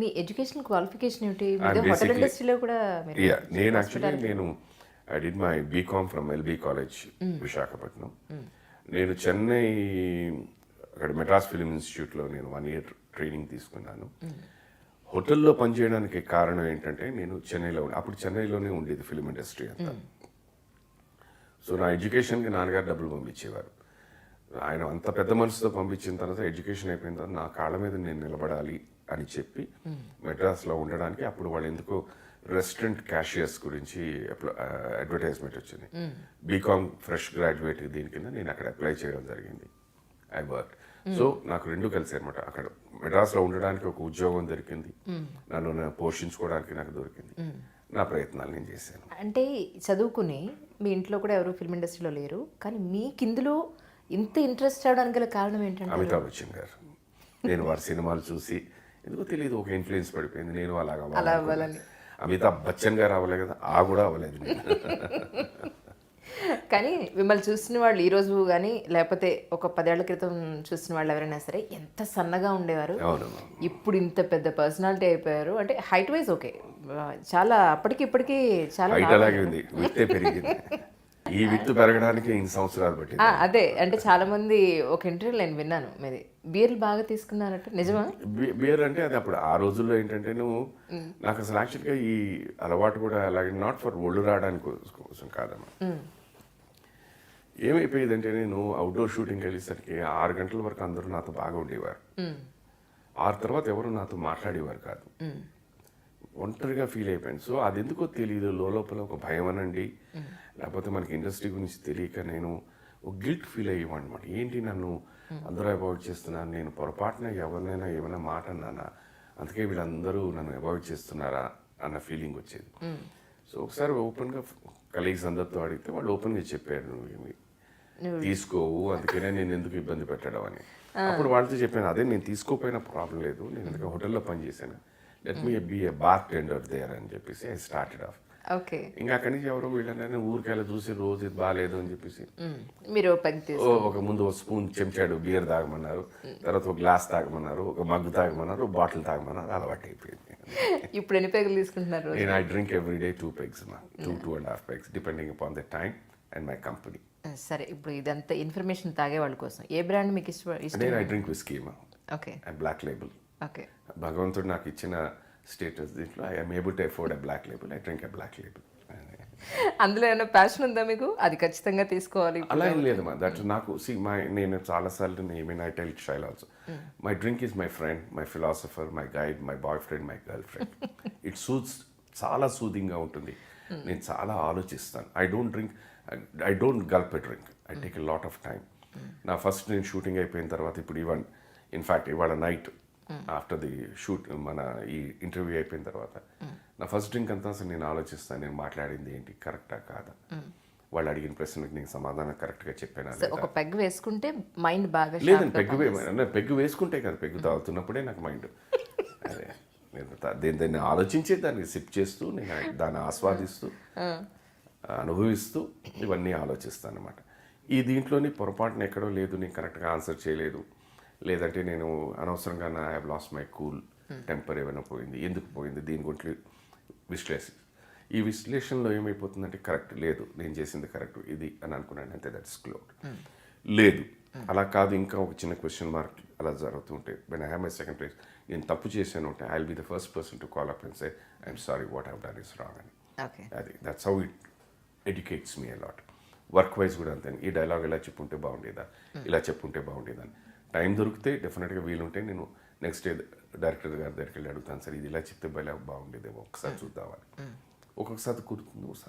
Me education qualification I'm hotel ఇండస్ట్రీలో కూడా నేను యాక్చువల్లీ నేను I did my BCom from LB college Visakhapatnam నేను చెన్నై అక్కడ మెడ్రాస్ ఫిలిం ఇన్స్టిట్యూట్లో నేను వన్ ఇయర్ ట్రైనింగ్ తీసుకున్నాను. హోటల్లో పనిచేయడానికి కారణం ఏంటంటే నేను చెన్నైలో అప్పుడు చెన్నైలోనే ఉండేది ఫిలిం ఇండస్ట్రీ అంతా. సో నా ఎడ్యుకేషన్కి నాన్నగారు డబ్బులు పంపించేవారు. ఆయన అంత పెద్ద మనసుతో పంపించిన తర్వాత ఎడ్యుకేషన్ అయిపోయిన తర్వాత నా కాళ్ళ మీద నేను నిలబడాలి. అని చెప్పి మెడ్రాస్లో ఉండడానికి అప్పుడు వాళ్ళు ఎందుకో రెస్టారెంట్ క్యాషియర్స్ గురించి అడ్వర్టైజ్మెంట్ వచ్చింది. బీకామ్ ఫ్రెష్ గ్రాడ్యుయేట్ దీని కింద నేను అక్కడ అప్లై చేయడం జరిగింది. ఐ వర్క్ సో నాకు రెండు కలిసి అనమాట అక్కడ మెడ్రాస్లో ఉండడానికి ఒక ఉద్యోగం దొరికింది. నన్ను నేను పోషించుకోవడానికి నాకు దొరికింది. నా ప్రయత్నాలు నేను చేశాను. అంటే చదువుకుని మీ ఇంట్లో కూడా ఎవరు ఫిల్మ్ ఇండస్ట్రీలో లేరు. కానీ మీకు ఇందులో ఇంత ఇంట్రెస్ట్ అవడానికి గల కారణం ఏంటంటే అమితాబ్ బచ్చన్ గారు. నేను వారి సినిమాలు చూసి ఎందుకో తెలియదు ఒక ఇన్ఫ్లుయెన్స్ పడిపోయింది. నేను అలాగా అలా అవ్వాలని. అమితాబ్ బచ్చన్ గారు అవ్వలే కదా ఆ కూడా అవ్వలేదు కానీ మిమ్మల్ని చూసిన వాళ్ళు ఈ రోజు కానీ లేకపోతే ఒక పదేళ్ళ క్రితం చూసిన వాళ్ళు ఎవరైనా సరే ఎంత సన్నగా ఉండేవారు. ఇప్పుడు ఇంత పెద్ద పర్సనాలిటీ అయిపోయారు. అంటే హైట్ వైజ్ ఓకే చాలా అప్పటికి ఇప్పటికి చాలా అలాగే ఉంది. పెరిగింది. ఈ విత్తు పెరగడానికి ఇన్ని సంవత్సరాలు ఆ, అదే. అంటే చాలా మంది ఒక ఇంటర్వ్యూ నేను విన్నాను. మీది బీర్లు బాగా తీసుకున్నారంటే. నిజమా? బి- బియర్ అంటే అది అప్పుడు ఆ రోజుల్లో ఏంటంటే నువ్వు నాకు అసలు యాక్చువల్గా ఈ అలవాటు కూడా అలాగే నాట్ ఫర్ ఒళ్ళు రావడానికి కోస- కోసం కాదమ్మా. ఏమైపోయేదంటే నేను అవుట్డోర్ షూటింగ్కి వెళ్ళేసరికి ఆరు గంటల వరకు అందరూ నాతో బాగా ఉండేవారు. ఆరు తర్వాత ఎవరు నాతో మాట్లాడేవారు కాదు. ఒంటరిగా ఫీల్ అయిపోయాను. సో అది ఎందుకో తెలియదు లోపల ఒక భయం అనండి. లేకపోతే మనకి ఇండస్ట్రీ గురించి తెలియక నేను ఒక గిల్ట్ ఫీల్ అయ్యేవాడు అనమాట ఏంటి నన్ను అందరూ అవాయిడ్ చేస్తున్నాను నేను పొరపాటున ఎవరినైనా ఏమైనా మాట అన్నానా? అందుకే వీళ్ళందరూ నన్ను అవాయిడ్ చేస్తున్నారా? అన్న ఫీలింగ్ వచ్చేది. సో ఒకసారి ఓపెన్గా కలీగ్స్ అందరితో అడిగితే వాళ్ళు ఓపెన్గా చెప్పారు నువ్వు ఏమి తీసుకోవు అందుకనే నేను ఎందుకు ఇబ్బంది పెట్టడం అని. అప్పుడు వాళ్ళతో చెప్పాను అదే నేను తీసుకోపోయినా ప్రాబ్లం లేదు. నేను ఎందుకు హోటల్లో పనిచేశాను let me be a bartender there అని చెప్పేసి ఐ స్టార్టెడ్ ఆఫ్ ఓకే ఇంకా అక్కడి నుంచి ఎవరో వీళ్ళని ఊరికెళ్ళి చూసి రోజు ఇది బాగాలేదు అని చెప్పేసి. మీరు తీసు ఓ ఒక ముందు ఒక స్పూన్ చెంచాడు బియర్ తాగమన్నారు. తర్వాత ఒక గ్లాస్ తాగమన్నారు ఒక మగ్గు తాగమన్నారు బాటిల్ తాగమన్నారు అలవాటు అయిపోయింది ఇప్పుడు ఎన్ని పెగులు తీసుకుంటున్నారు? నేను I drink every day two pegs ma'am two two and half pegs depending upon the time and my company సరే ఇప్పుడు ఇదంతా ఇన్ఫర్మేషన్ తాగే వాళ్ళ కోసం. ఏ బ్రాండ్ మీకు ఇష్టం నేను I drink whisky ma'am okay Black Label భగవంతుడు నాకు ఇచ్చిన స్టేటస్ దీంట్లో I'm able to afford a Black Label I drink a Black Label అందులో ఏమైనా ప్యాషన్ ఉందా మీకు? అది ఖచ్చితంగా తీసుకోవాలి అలా ఏం లేదు మా దట్ నాకు సి మై నేను చాలాసార్లు నేను I tell Shail also. My drink is my friend my philosopher my guide my boyfriend my girlfriend it suits చాలా సూదింగ్గా ఉంటుంది. నేను చాలా ఆలోచిస్తాను. I don't drink I don't gulp a drink I take a lot of time నా first నేను shooting అయిపోయిన తర్వాత ఇప్పుడు ఈవెన్ ఇన్ఫ్యాక్ట్ ఇవాళ నైట్ ఆఫ్టర్ ది షూట్ మన ఈ ఇంటర్వ్యూ అయిపోయిన తర్వాత. నా ఫస్ట్ డ్రింక్ అంతా అసలు నేను ఆలోచిస్తాను నేను మాట్లాడింది ఏంటి కరెక్టా కాదా? వాళ్ళు అడిగిన ప్రశ్నలకు నేను సమాధానం కరెక్ట్గా చెప్పాను ఒక పెగ్ వేసుకుంటే మైండ్ బాగా లేదండి అంటే పెగ్గు వేసుకుంటే కదా పెగ్గు తాగుతున్నప్పుడే నాకు మైండ్ అదే నేను తా- దీన్ని ఆలోచించి దాన్ని సిప్ చేస్తూ నేను దాన్ని ఆస్వాదిస్తూ అనుభవిస్తూ ఇవన్నీ ఆలోచిస్తాను అనమాట ఈ దీంట్లోని పొరపాటున ఎక్కడో లేదు నేను కరెక్ట్గా ఆన్సర్ చేయలేదు. లేదంటే నేను అనవసరంగా నా have lost my cool temper ఏమైనా పోయింది. ఎందుకు పోయింది? దీని గురించి విశ్లేషి ఈ విశ్లేషణలో ఏమైపోతుందంటే కరెక్ట్ లేదు. నేను చేసింది కరెక్ట్. ఇది అని అనుకున్నాను అంతే. దట్స్ క్లోడ్ లేదు. అలా కాదు. ఇంకా ఒక చిన్న క్వశ్చన్ మార్క్ అలా జరుగుతుంటే when I have my second place నేను తప్పు చేశాను అంటే I will be the first person to call up and say I'm sorry what have done is wrong అని అది. That's how it educates me a lot work wise కూడా అంతే. ఈ dialogue ఇలా చెప్పుంటే బాగుండేదా? ఇలా చెప్పుంటే బాగుండేదా? టైం దొరికితే డెఫినెట్గా వీలుంటే నేను నెక్స్ట్ డే డైరెక్టర్ గారి దగ్గరికి వెళ్ళి అడుగుతాను సార్ ఇది ఇలా చెప్తే భలే బాగుండేదేమో ఒకసారి చూద్దామని. ఒక్కొక్కసారి కుదురుతుంది ఒకసారి.